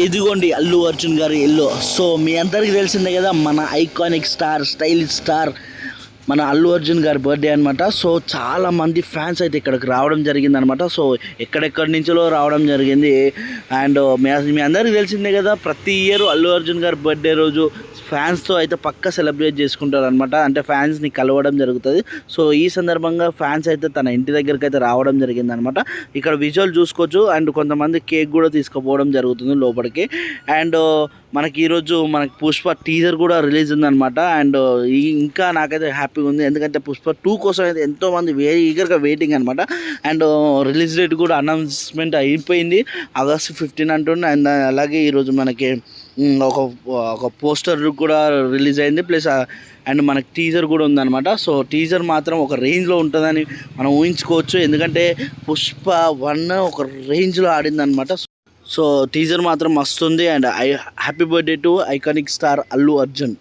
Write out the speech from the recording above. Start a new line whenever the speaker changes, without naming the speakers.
ఇదిగోండి అల్లు అర్జున్ గారి ఇల్లు. సో మీ అందరికీ తెలిసిందే కదా మన ఐకానిక్ స్టార్ స్టైలిష్ స్టార్ మన అల్లు అర్జున్ గారి బర్త్డే అనమాట సో చాలా మంది ఫ్యాన్స్ అయితే ఇక్కడికి రావడం జరిగింది అనమాట సో ఎక్కడెక్కడి నుంచో రావడం జరిగింది. అండ్ uh, మీ మీ అందరికీ తెలిసిందే కదా ప్రతి ఇయర్ అల్లు అర్జున్ గారి బర్త్డే రోజు ఫ్యాన్స్తో అయితే పక్క సెలబ్రేట్ చేసుకుంటారు అనమాట అంటే ఫ్యాన్స్ని కలవడం జరుగుతుంది. సో ఈ సందర్భంగా ఫ్యాన్స్ అయితే తన ఇంటి దగ్గరికి అయితే రావడం జరిగింది అనమాట ఇక్కడ విజువల్ చూసుకోవచ్చు. అండ్ కొంతమంది కేక్ కూడా తీసుకుపోవడం జరుగుతుంది లోపలికి. అండ్ మనకి ఈరోజు మనకి పుష్ప టీజర్ కూడా రిలీజ్ ఉందనమాట అండ్ ఇంకా నాకైతే హ్యాపీగా ఉంది. ఎందుకంటే పుష్ప టూ కోసం అయితే ఎంతోమంది వే ఈగర్గా వెయిటింగ్ అనమాట అండ్ రిలీజ్ డేట్ కూడా అనౌన్స్మెంట్ అయిపోయింది. ఆగస్ట్ ఫిఫ్టీన్ అంటుండే. అండ్ uh, అలాగే ఈరోజు మనకి ఒక ఒక పోస్టర్ కూడా రిలీజ్ అయింది. ప్లస్ అండ్ uh, మనకి టీజర్ కూడా ఉందన్నమాట. సో టీజర్ మాత్రం ఒక రేంజ్లో ఉంటుందని మనం ఊహించుకోవచ్చు. ఎందుకంటే పుష్ప వన్ ఒక రేంజ్లో ఆడింది అనమాట సో టీజర్ మాత్రం మస్తుంది and I happy birthday to iconic star Allu Arjun.